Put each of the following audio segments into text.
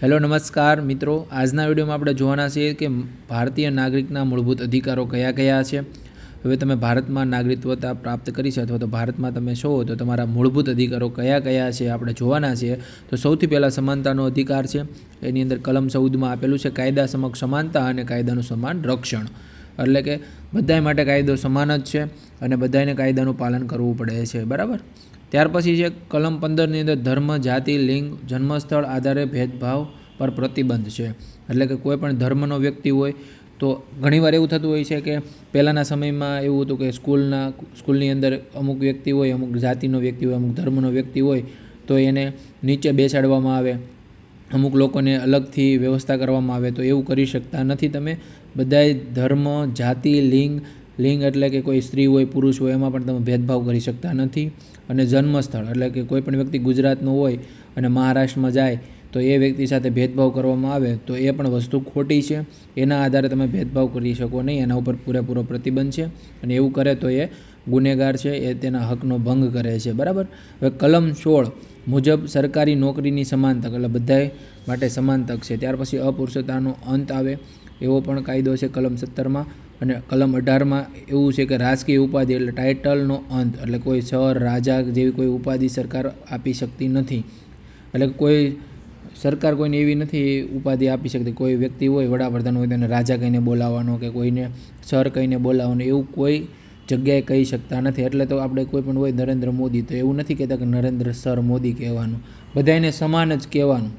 Hello, નમસ્કાર. મિત્રો, આજના વિડીયોમાં આપણે જોવાના છીએ કે ભારતીય નાગરિકના મૂળભૂત અધિકારો કયા કયા છે? હવે તમે ભારતમાં નાગરિકત્વતા પ્રાપ્ત કરી છે અથવા તો ભારતમાં તમે છો, તો તમારા મૂળભૂત અધિકારો કયા કયા છે આપણે જોવાના છીએ. તો સૌથી પહેલાં સમાનતાનો અધિકાર છે. એની અંદર કલમ ચૌદમાં આપેલું છે, કાયદા સમક્ષ સમાનતા અને કાયદાનું સમાન રક્ષણ. એટલે કે બધાય માટે કાયદો સમાન જ છે અને બધાને કાયદાનું પાલન કરવું પડે છે. બરાબર? ત્યાર પછી છે કલમ પંદરની અંદર ધર્મ, જાતિ, લિંગ, જન્મસ્થળ આધારે ભેદભાવ પર પ્રતિબંધ છે. એટલે કે કોઈ પણ ધર્મનો વ્યક્તિ હોય તો ઘણીવાર એવું થતું હોય છે કે પહેલાંના સમયમાં એવું હતું કે સ્કૂલના, સ્કૂલની અંદર અમુક વ્યક્તિ હોય, અમુક જાતિનો વ્યક્તિ હોય, અમુક ધર્મનો વ્યક્તિ હોય તો એને નીચે બેસાડવામાં આવે, અમુક લોકોને અલગથી વ્યવસ્થા કરવામાં આવે તો એવું કરી શકતા નથી તમે. બધાય ધર્મ, જાતિ, લિંગ લિંગ એટલે કે કોઈ સ્ત્રી હોય, પુરુષ હોય એમાં પણ તમે ભેદભાવ કરી શકતા નથી. અને જન્મસ્થળ, એટલે કે કોઈ પણ વ્યક્તિ ગુજરાતનો હોય અને મહારાષ્ટ્રમાં જાય, તો એ વ્યક્તિ સાથે ભેદભાવ કરવામાં આવે, તો એ પણ વસ્તુ ખોટી છે. એના આધારે તમે ભેદભાવ કરી શકો નહીં, એના ઉપર પૂરેપૂરો પ્રતિબંધ છે. અને એવું કરે તો એ ગુનેગાર છે, એ તેના હકનો ભંગ કરે છે, બરાબર? હવે કલમ સોળ મુજબ સરકારી નોકરીની સમાન તક એટલે બધા માટે સમાન તક છે. ત્યાર પછી અપુરુષતાનો અંત આવે, એવો પણ કાયદો છે કલમ સત્તરમાં. અને કલમ અઢારમાં એવું છે કે રાજકીય ઉપાધિ એટલે ટાઇટલનો અંત, એટલે કોઈ સર, રાજા જેવી કોઈ ઉપાધિ સરકાર આપી શકતી નથી. એટલે કોઈ સરકાર કોઈને એવી નથી ઉપાધિ આપી શકતી. કોઈ વ્યક્તિ હોય, વડાપ્રધાન હોય તેને રાજા કહીને બોલાવવાનો કે કોઈને સર કહીને બોલાવવાનો, એવું કોઈ જગ્યાએ કહી શકતા નથી. એટલે તો આપણે કોઈ પણ હોય નરેન્દ્ર મોદી, તો એવું નથી કહેતા કે નરેન્દ્ર સર મોદી કહેવાનું. બધાને સમાન જ કહેવાનું.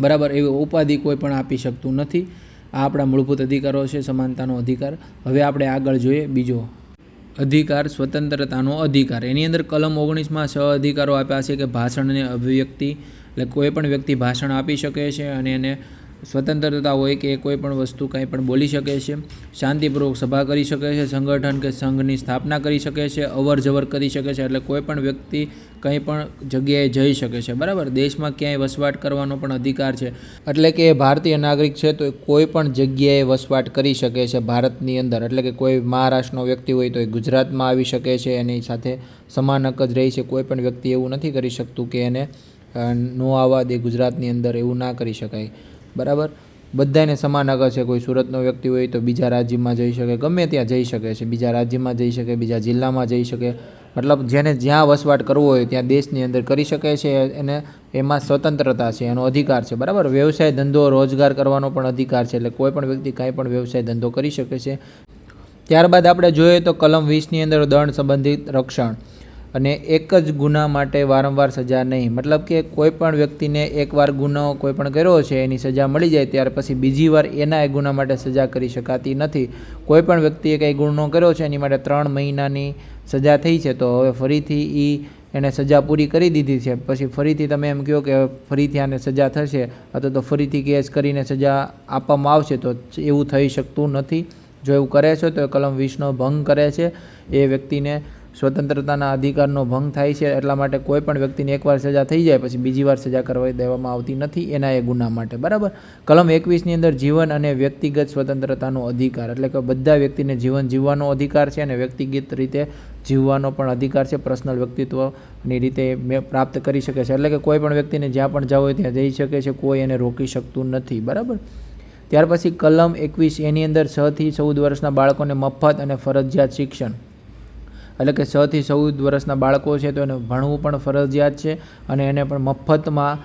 બરાબર, એવી ઉપાધિ કોઈ પણ આપી શકતું નથી. આ આપણા મૂળભૂત અધિકારો છે, સમાનતાનો અધિકાર. હવે આપણે આગળ જોઈએ બીજો અધિકાર, સ્વતંત્રતાનો અધિકાર. એની અંદર કલમ ઓગણીસમાં છ અધિકારો આપ્યા છે કે ભાષણ અને અભિવ્યક્તિ, એટલે કોઈ પણ વ્યક્તિ ભાષણ આપી શકે છે અને એને સ્વતંત્રતા હોય કે કોઈ પણ વસ્તુ કંઈ પણ બોલી શકે છે, શાંતિપૂર્વક સભા કરી શકે છે, સંગઠન કે સંઘની સ્થાપના કરી શકે છે અવર જવર કરી શકે છે, એટલે કોઈ પણ વ્યક્તિ કંઈ પણ જગ્યાએ જઈ શકે છે. બરાબર? દેશમાં ક્યાંય વસવાટ કરવાનો પણ અધિકાર છે. એટલે કે ભારતીય નાગરિક છે તો કોઈ પણ જગ્યાએ વસવાટ કરી શકે છે ભારતની અંદર. એટલે કે કોઈ મહારાષ્ટ્રનો વ્યક્તિ હોય તો એ ગુજરાતમાં આવી શકે છે, એની સાથે સમાન હક જ રહી છે. કોઈ પણ વ્યક્તિ એવું નથી કરી શકતું કે એને નો આવવા દે ગુજરાતની અંદર, એવું ના કરી શકાય. બરાબર? બધાને સમાન હક છે, કોઈ સુરતનો વ્યક્તિ હોય તો બીજા રાજ્યમાં જઈ શકે, ગમે ત્યાં જઈ શકે છે. બીજા રાજ્યમાં જઈ શકે, બીજા જિલ્લામાં જઈ શકે. મતલબ જેને જ્યાં વસવાટ કરવો હોય ત્યાં દેશની અંદર કરી શકે છે, એને એમાં સ્વતંત્રતા છે, એનો અધિકાર છે. બરાબર? વ્યવસાય ધંધો રોજગાર કરવાનો પણ અધિકાર છે, એટલે કોઈ પણ વ્યક્તિ કાંઈ પણ વ્યવસાય ધંધો કરી શકે છે. ત્યારબાદ આપણે જોઈએ તો કલમ વીસની અંદર દંડ સંબંધિત રક્ષણ. અને એક જ ગુના માટે વારંવાર સજા નહીં. મતલબ કે કોઈ પણ વ્યક્તિને એકવાર ગુનો કોઈ પણ કર્યો છે, એની સજા મળી જાય ત્યાર પછી બીજી વાર એના એ ગુના માટે સજા કરી શકાતી નથી. કોઈ પણ વ્યક્તિએ કંઈ ગુનો કર્યો છે, એની માટે ત્રણ મહિનાની સજા થઈ છે, તો હવે ફરીથી એ એને સજા પૂરી કરી દીધી છે. પછી ફરીથી તમે એમ કહો કે ફરીથી આને સજા થશે અથવા તો ફરીથી કેસ કરીને સજા આપવામાં આવશે, તો એવું થઈ શકતું નથી. જો એવું કરે છે, તો એ કલમ વીસનો ભંગ કરે છે. એ વ્યક્તિને સ્વતંત્રતાના અધિકારનો ભંગ થાય છે, એટલા માટે કોઈ પણ વ્યક્તિને એકવાર સજા થઈ જાય, પછી બીજી વાર સજા કરવા દેવામાં આવતી નથી, એના એ ગુના માટે. બરાબર? કલમ એકવીસની અંદર જીવન અને વ્યક્તિગત સ્વતંત્રતાનો અધિકાર, એટલે કે બધા વ્યક્તિને જીવન જીવવાનો અધિકાર છે અને વ્યક્તિગત રીતે જીવવાનો પણ અધિકાર છે, પર્સનલ વ્યક્તિત્વની રીતે પ્રાપ્ત કરી શકે છે. એટલે કે કોઈ પણ વ્યક્તિને જ્યાં પણ જવું હોય ત્યાં જઈ શકે છે, કોઈ એને રોકી શકતું નથી. બરાબર? ત્યાર પછી કલમ એકવીસ એની અંદર છથી ચૌદ વર્ષના બાળકોને મફત અને ફરજિયાત શિક્ષણ. એટલે કે છથી ચૌદ વર્ષના બાળકો છે, તો એને ભણવું પણ ફરજિયાત છે અને એને પણ મફતમાં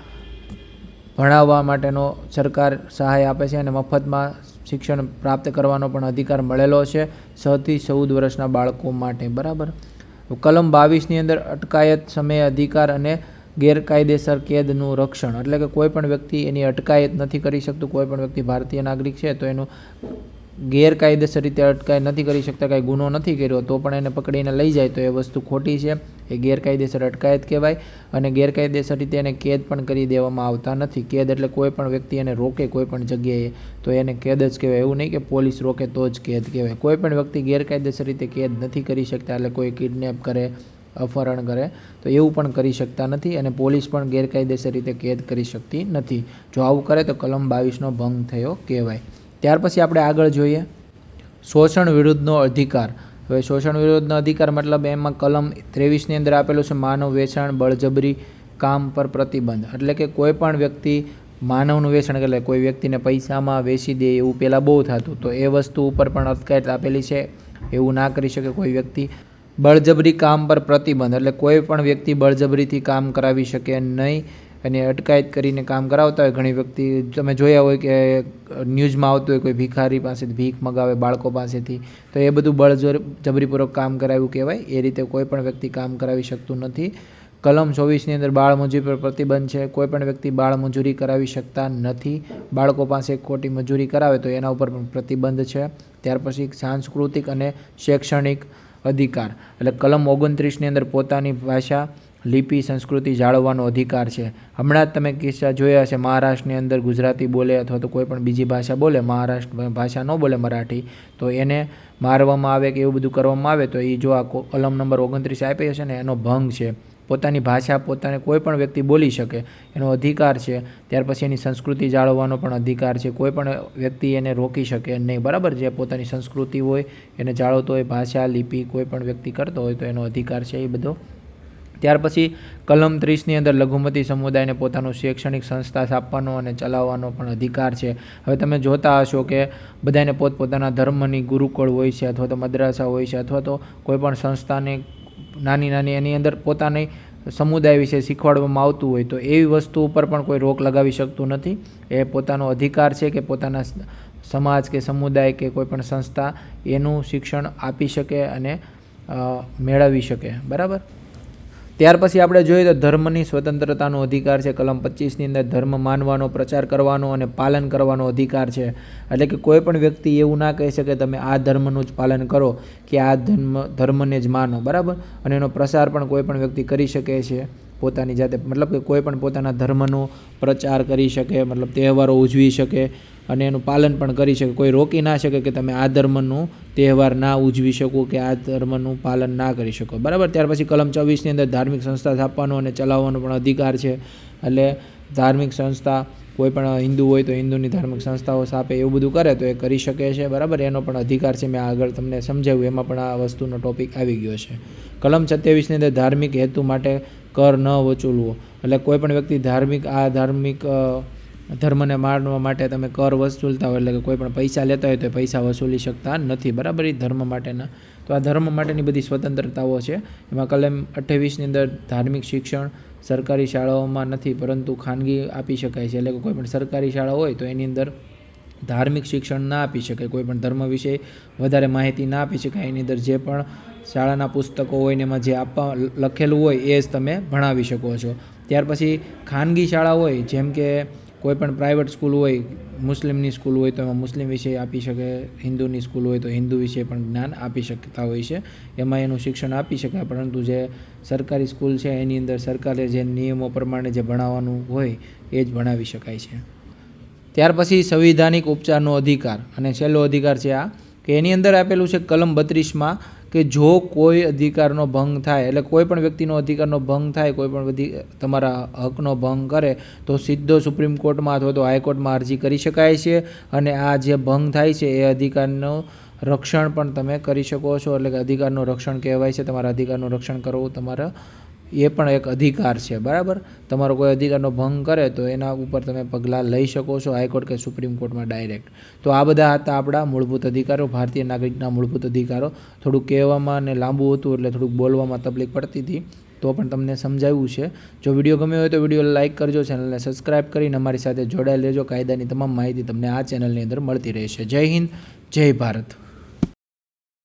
ભણાવવા માટેનો સરકાર સહાય આપે છે અને મફતમાં શિક્ષણ પ્રાપ્ત કરવાનો પણ અધિકાર મળેલો છે છથી ચૌદ વર્ષના બાળકો માટે. બરાબર? કલમ બાવીસની અંદર અટકાયત સમય અધિકાર અને ગેરકાયદેસર કેદનું રક્ષણ. એટલે કે કોઈ પણ વ્યક્તિ એની અટકાયત નથી કરી શકતું, કોઈ પણ વ્યક્તિ ભારતીય નાગરિક છે, તો એનું ગેરકાયદેસર રીતે અટકાય, નથી કરી શકતા, કાંઈ ગુનો નથી કર્યો, તો પણ એને પકડીને લઈ જાય તો એ વસ્તુ ખોટી છે. એ ગેરકાયદેસર અટકાયત કહેવાય અને ગેરકાયદેસર રીતે એને કેદ પણ કરી દેવામાં આવતા નથી. કેદ એટલે કોઈ પણ વ્યક્તિ એને રોકે કોઈ પણ જગ્યાએ, તો એને કેદ જ કહેવાય. એવું નહીં કે પોલીસ રોકે તો જ કેદ કહેવાય. કોઈ પણ વ્યક્તિ ગેરકાયદેસર રીતે કેદ નથી કરી શકતા એટલે કોઈ કિડનેપ કરે, અપહરણ કરે, તો એવું પણ કરી શકતા નથી અને પોલીસ પણ ગેરકાયદેસર રીતે કેદ કરી શકતી નથી. જો આવું કરે તો કલમ બાવીસનો ભંગ થયો કહેવાય. ત્યાર પછી આપણે આગળ જોઈએ. શોષણ વિરુદ્ધનો અધિકાર. હવે શોષણ વિરુદ્ધનો અધિકાર મતલબ એમાં કલમ ત્રેવીસની અંદર આપેલું છે, માનવ વેચાણ, બળજબરી, કામ પર પ્રતિબંધ. એટલે કે કોઈ પણ વ્યક્તિ માનવનું વેચાણ એટલે કોઈ વ્યક્તિને પૈસામાં વેચી દે એવું પહેલાં બહુ થતું. તો એ વસ્તુ ઉપર પણ અટકાયત આપેલી છે. એવું ના કરી શકે કોઈ વ્યક્તિ. બળજબરી કામ પર પ્રતિબંધ. એટલે કોઈ પણ વ્યક્તિ બળજબરીથી કામ કરાવી શકે નહીં. અને અટકાયત કરીને કામ કરાવતા હોય. ઘણી વ્યક્તિ તમે જોયા હોય કે ન્યૂઝમાં આવતું હોય કોઈ ભિખારી પાસેથી ભીખ મગાવે બાળકો પાસેથી, તો એ બધું બળજોર જબરીપૂર્વક કામ કરાવ્યું કહેવાય. એ રીતે કોઈ પણ વ્યક્તિ કામ કરાવી શકતું નથી. કલમ ચોવીસની અંદર બાળ મજૂરી પર પ્રતિબંધ છે. કોઈ પણ વ્યક્તિ બાળ મજૂરી કરાવી શકતા નથી. બાળકો પાસે ખોટી મજૂરી કરાવે તો એના ઉપર પણ પ્રતિબંધ છે. ત્યાર પછી સાંસ્કૃતિક અને શૈક્ષણિક અધિકાર. એટલે કલમ ઓગણત્રીસની અંદર પોતાની ભાષા લિપિ સંસ્કૃતિ જાળવવાનો અધિકાર છે. હમણાં જ તમે કિસ્સા જોયા હશે, મહારાષ્ટ્રની અંદર ગુજરાતી બોલે અથવા તો કોઈ પણ બીજી ભાષા બોલે, મહારાષ્ટ્ર ભાષા ન બોલે મરાઠી, તો એને મારવામાં આવે કે એવું બધું કરવામાં આવે, તો એ જો આ કલમ નંબર ઓગણત્રીસ આપી હશે ને, એનો ભંગ છે. પોતાની ભાષા, પોતાને કોઈ પણ વ્યક્તિ બોલી શકે, એનો અધિકાર છે. ત્યાર પછી એની સંસ્કૃતિ જાળવવાનો પણ અધિકાર છે. કોઈ પણ વ્યક્તિ એને રોકી શકે નહીં, બરાબર? જે પોતાની સંસ્કૃતિ હોય, એને જાળવતો હોય, ભાષા, લિપિ કોઈ પણ વ્યક્તિ કરતો હોય, તો એનો અધિકાર છે એ બધો. ત્યાર પછી કલમ ત્રીસની અંદર લઘુમતી સમુદાયને પોતાનું શૈક્ષણિક સંસ્થા સ્થાપવાનો અને ચલાવવાનો પણ અધિકાર છે. હવે તમે જોતા હશો કે બધાને પોતપોતાના ધર્મની ગુરુકુળ હોય છે અથવા તો મદ્રાસા હોય છે અથવા તો કોઈપણ સંસ્થાને નાની નાની એની અંદર પોતાની સમુદાય વિશે શીખવાડવામાં આવતું હોય તો એવી વસ્તુ ઉપર પણ કોઈ રોક લગાવી શકતું નથી. એ પોતાનો અધિકાર છે કે પોતાના સમાજ કે સમુદાય કે કોઈપણ સંસ્થા એનું શિક્ષણ આપી શકે અને મેળવી શકે. બરાબર? ત્યાર પછી આપણે જોઈએ તો ધર્મની સ્વતંત્રતાનો અધિકાર છે. કલમ પચીસની અંદર ધર્મ માનવાનો, પ્રચાર કરવાનો અને પાલન કરવાનો અધિકાર છે. એટલે કે કોઈ પણ વ્યક્તિ એવું ના કહી શકે તમે આ ધર્મનું જ પાલન કરો કે આ ધર્મ, ધર્મને જ માનો, બરાબર? અને એનો પ્રસાર પણ કોઈ પણ વ્યક્તિ કરી શકે છે. પોતાની જાતે, મતલબ કે કોઈ પણ પોતાના ધર્મનો પ્રચાર કરી શકે, મતલબ તહેવારો ઉજવી શકે અને એનું પાલન પણ કરી શકે. કોઈ રોકી ના શકે કે તમે આ ધર્મનું તહેવાર ના ઉજવી શકો કે આ ધર્મનું પાલન ના કરી શકો. બરાબર? ત્યાર પછી કલમ ચોવીસની અંદર ધાર્મિક સંસ્થા સ્થાપવાનો અને ચલાવવાનો પણ અધિકાર છે. એટલે ધાર્મિક સંસ્થા, કોઈ પણ હિન્દુ હોય તો હિન્દુની ધાર્મિક સંસ્થાઓ સ્થાપે એવું બધું કરે તો એ કરી શકે છે. બરાબર? એનો પણ અધિકાર છે. મેં આગળ તમને સમજાવ્યું. એમાં પણ આ વસ્તુનો ટોપિક આવી ગયો છે. કલમ સત્યાવીસની અંદર ધાર્મિક હેતુ માટે કર ન વચૂલવો. એટલે કોઈ પણ વ્યક્તિ ધાર્મિક, આ ધાર્મિક ધર્મને માનવા માટે તમે કર વસૂલતા હોય એટલે કે કોઈ પણ પૈસા લેતા હોય તો એ પૈસા વસૂલી શકતા નથી. બરાબર? એ ધર્મ માટેના. તો આ ધર્મ માટેની બધી સ્વતંત્રતાઓ છે. એમાં કલમ અઠ્ઠાવીસની અંદર ધાર્મિક શિક્ષણ સરકારી શાળાઓમાં નથી, પરંતુ ખાનગી આપી શકાય છે. એટલે કે કોઈ પણ સરકારી શાળા હોય તો એની અંદર ધાર્મિક શિક્ષણ ના આપી શકે કોઈ પણ ધર્મ વિશે વધારે માહિતી ના આપી શકાય. એની અંદર જે પણ શાળાના પુસ્તકો હોય ને એમાં જે આપવા લખેલું હોય એ જ તમે ભણાવી શકો છો. ત્યાર પછી ખાનગી શાળા હોય, જેમ કે કોઈ પણ પ્રાઇવેટ સ્કૂલ હોય, મુસ્લિમની સ્કૂલ હોય તો એમાં મુસ્લિમ વિષય આપી શકે, હિન્દુની સ્કૂલ હોય તો હિન્દુ વિશે પણ જ્ઞાન આપી શકતા હોય છે. એમાં એનું શિક્ષણ આપી શકાય, પરંતુ જે સરકારી સ્કૂલ છે એની અંદર સરકારે જે નિયમો પ્રમાણે જે ભણાવવાનું હોય, એ જ ભણાવી શકાય છે. ત્યાર પછી સંવિધાનિક ઉપચારનો અધિકાર, અને છેલ્લો અધિકાર છે આ, કે એની અંદર આપેલું છે કલમ બત્રીસમાં કે જો કોઈ અધિકારનો ભંગ થાય, એટલે કોઈ પણ વ્યક્તિનો અધિકારનો ભંગ થાય, કોઈ પણ બધી તમારા હકનો ભંગ કરે, તો સીધો સુપ્રીમ કોર્ટમાં અથવા તો હાઈકોર્ટમાં અરજી કરી શકાય છે. અને આ જે ભંગ થાય છે, એ અધિકારનો રક્ષણ પણ તમે કરી શકો છો. એટલે કે અધિકારનું રક્ષણ કહેવાય છે. તમારા અધિકારનું રક્ષણ કરવું તમારા એ પણ એક અધિકાર છે, બરાબર? તમારો કોઈ અધિકારનો ભંગ કરે તો એના ઉપર તમે પગલાં લઈ શકો છો હાઈકોર્ટ કે સુપ્રીમ કોર્ટમાં ડાયરેક્ટ. તો આ બધા હતા આપણા મૂળભૂત અધિકારો, ભારતીય નાગરિકના મૂળભૂત અધિકારો. થોડુંક કહેવામાં અને લાંબુ હતું એટલે થોડુંક બોલવામાં તકલીફ પડતી હતી. તો પણ તમને સમજાવ્યું છે. જો વીડિયો ગમ્યો હોય તો વીડિયો લાઇક કરજો, ચેનલને સબસ્ક્રાઇબ કરીને અમારી સાથે જોડાયેલ રહેજો. કાયદાની તમામ માહિતી તમને આ ચેનલની અંદર મળતી રહેશે. જય હિન્દ, જય ભારત.